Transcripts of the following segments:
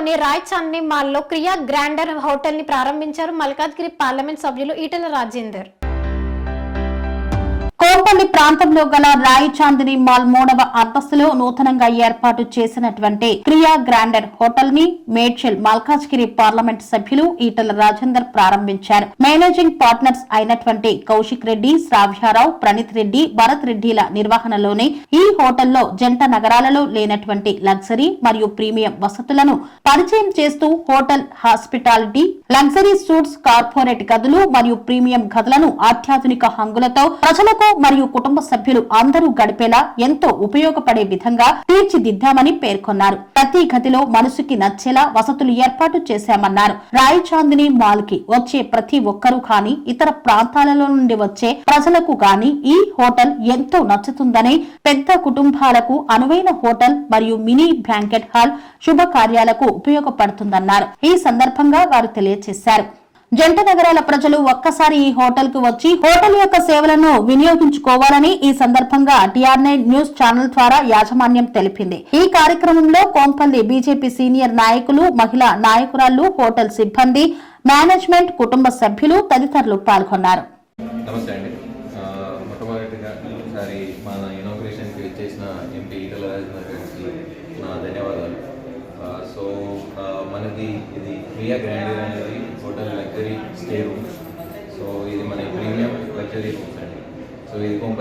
ఢిల్లీలోని రాయ్ చాందనీ మాల్లో క్రియా గ్రాండర్ హోటల్ని ప్రారంభించారు మల్కాజ్గిరి పార్లమెంట్ సభ్యులు ఈటల రాజేందర్. కోంపల్లి ప్రాంతంలో గల రాయి చాందిని మాల్ మూడవ అంతస్తులో నూతనంగా ఏర్పాటు చేసినటువంటి క్రియా గ్రాండర్ హోటల్ని మేడ్చల్ మల్కాజ్గిరి పార్లమెంట్ సభ్యులు ఈటల రాజేందర్ ప్రారంభించారు. మేనేజింగ్ పార్ట్నర్స్ అయినటువంటి కౌశిక్ రెడ్డి శ్రావ్యారావు ప్రణీత్ రెడ్డి భరత్ రెడ్డిల నిర్వహణలోని ఈ హోటల్లో జంట నగరాలలో లేనటువంటి లగ్జరీ మరియు ప్రీమియం వసతులను పరిచయం చేస్తూ hotel hospitality luxury suites corporate గదులు మరియు ప్రీమియం గదులను అత్యాధునిక హంగులతో ప్రజలకు మరియు కుటుంబ సభ్యులు అందరూ గడిపేలా ఎంతో ఉపయోగపడే విధంగా తీర్చిదిద్దామని పేర్కొన్నారు. ప్రతి గదిలో మనసుకి నచ్చేలా వసతులు ఏర్పాటు చేశామన్నారు. రాయచాందిని మాల్కి వచ్చే ప్రతి ఒక్కరూ కానీ ఇతర ప్రాంతాలలో నుండి వచ్చే ప్రజలకు గాని ఈ హోటల్ ఎంతో నచ్చుతుందని పెద్ద కుటుంబాలకు అనువైన హోటల్ మరియు మినీ బ్యాంకెట్ హాల్ శుభకార్యాలకు ఉపయోగపడుతుందన్నారు. ఈ సందర్భంగా వారు తెలియజేశారు. జంట నగరాల ప్రజలు ఒక్కసారి ఈ హోటల్కు వచ్చి హోటల్ యొక్క సేవలను వినియోగించుకోవాలని ఈ సందర్భంగా టిఆర్ఐ న్యూస్ ఛానల్ ద్వారా యాజమాన్యం తెలిపింది. ఈ కార్యక్రమంలో కోంపల్లి బీజేపీ సీనియర్ నాయకులు మహిళా నాయకురాళ్ళు హోటల్ సిబ్బంది మేనేజ్మెంట్ కుటుంబ సభ్యులు తదితరులు పాల్గొన్నారు. నమస్తే అండి. మొట్టమొదటిగా మన ఇనాగ్రేషన్కి ఎంపీ ఈటల రాజేందర్ గారికి నా ధన్యవాదాలు. సో మనది ఇది ప్రియా గ్రాండ్ అనేది hotel luxury stay room so ఇది మన ప్రీమియం లగ్జరీ రూమ్స్ అండి సో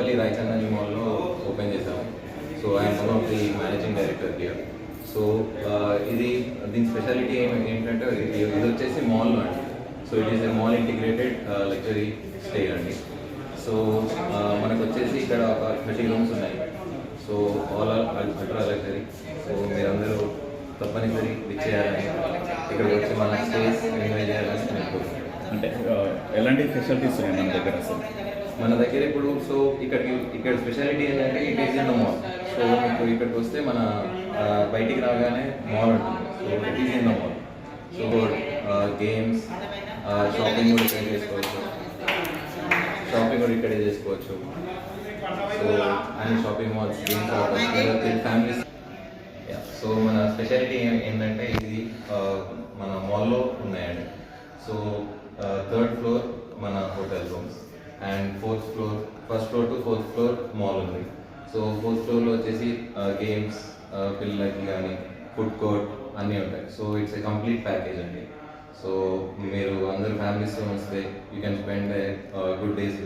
ఇది రాయచందని మాల్లో ఓపెన్ చేసాము. So I'm one of the managing director here so ఇది దీని స్పెషాలిటీ ఏమి ఏంటంటే ఇది ఇది వచ్చేసి మాల్లో అండి. So it is a mall integrated luxury stay అండి. సో uh, మనకు వచ్చేసి ఇక్కడ ఒక థర్టీ రూమ్స్ ఉన్నాయి. So all all ultra luxury so మీరందరూ తప్పనిసరి విచ్చేయాలని ఇక్కడ వచ్చి మన స్టేస్ ఎంజాయ్ చేయాలని నేను కోరుకుంటున్నాను. అంటే ఎలాంటి ఫెసిలిటీస్ ఉన్నాయి మన దగ్గర అసలు? మన దగ్గర ఇప్పుడు సో ఇక్కడికి ఇక్కడ స్పెషాలిటీ ఏంటంటే it is in mall so మీకు ఇక్కడికి వస్తే మన బయటికి రాగానే మాల్ ఉంటుంది. So it is in mall so games shopping కూడా ఇక్కడ చేసుకోవచ్చు. షాపింగ్ కూడా ఇక్కడే చేసుకోవచ్చు. సో అన్ని shopping malls games families so మన స్పెషాలిటీ ఏంటంటే ఇది మన మాల్లో ఉన్నాయండి. సో థర్డ్ ఫ్లోర్ మన hotel rooms and fourth floor first floor to fourth floor mall ఉంది. సో ఫోర్త్ ఫ్లోర్లో వచ్చేసి గేమ్స్ పిల్లలకి కానీ ఫుడ్ కోర్ట్ అన్నీ ఉంటాయి. So it's a complete package అండి. సో మీరు అందరు ఫ్యామిలీస్తో వస్తే you can spend good days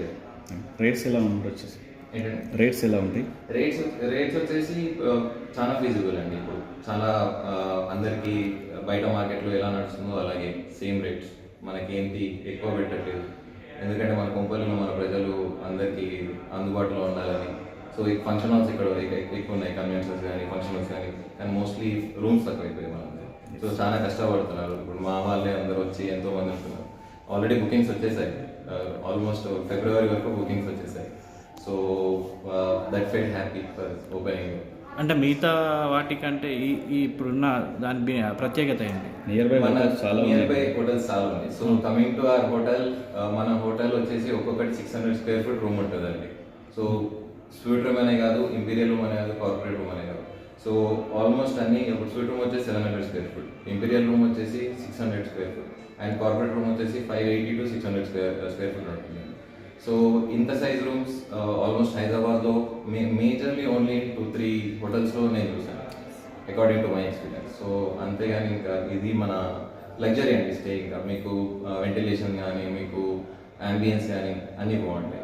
rates ఎలా ఉంటాయి వచ్చేసి? రేట్స్ ఎలా ఉంటాయి రేట్స్ రేట్స్ వచ్చేసి చాలా ఫీజిబుల్ అండి ఇప్పుడు. చాలా అందరికీ బయట మార్కెట్లో ఎలా నడుస్తుందో అలాగే సేమ్ రేట్స్ మనకేంటి? ఎక్కువ పెట్టట్లేదు. ఎందుకంటే మన కొంపల్లో మన ప్రజలు అందరికీ అందుబాటులో ఉండాలని. సో ఈ ఫంక్షన్ హాల్స్ ఇక్కడ ఎక్కువ ఉన్నాయి కన్వెన్షన్స్ కానీ ఫంక్షన్ హాల్స్ కానీ కానీ మోస్ట్లీ రూమ్స్ తక్కువ అయిపోయాయి మనం సో చాలా కష్టపడుతున్నారు. ఇప్పుడు మా వాళ్ళే అందరూ వచ్చి ఎంతో మంది ఉంటున్నారు. ఆల్రెడీ బుకింగ్స్ వచ్చేసాయి. Uh, ఆల్మోస్ట్ ఫిబ్రవరి వరకు బుకింగ్స్ వచ్చేసాయి. So that feel happy for opening అంటే మిగతా వాటికంటే ఈ ఈ ఇప్పుడున్న దాని బి- ప్రత్యేకత ఏంటి? నియర్ బై మన చాలా నియర్ బై హోటల్స్ చాలా ఉన్నాయి. So coming to our hotel మన హోటల్ వచ్చేసి ఒక్కొక్కటి six hundred square feet room ఉంటుందండి. సో స్వీట్ రూమ్ అనే కాదు ఇంపీరియల్ రూమ్ అనే కాదు కార్పొరేట్ రూమ్ అనే కాదు. సో ఆల్మోస్ట్ అన్ని ఇప్పుడు స్వీట్ రూమ్ వచ్చేసి seven hundred square feet imperial room వచ్చేసి six hundred square feet and corporate room వచ్చేసి five eighty to six hundred square square feet ఉంటుంది. సో ఇంత సైజ్ రూమ్స్ ఆల్మోస్ట్ హైదరాబాద్లో మే మేజర్లీ ఓన్లీ టూ త్రీ హోటల్స్లో నేను చూసాను according to my experience so అంతేగాని ఇంకా ఇది మన లగ్జరీ అండి స్టే ఇంకా. మీకు uh, వెంటిలేషన్ కానీ మీకు అంబియన్స్ కానీ అన్నీ బాగుంటాయి.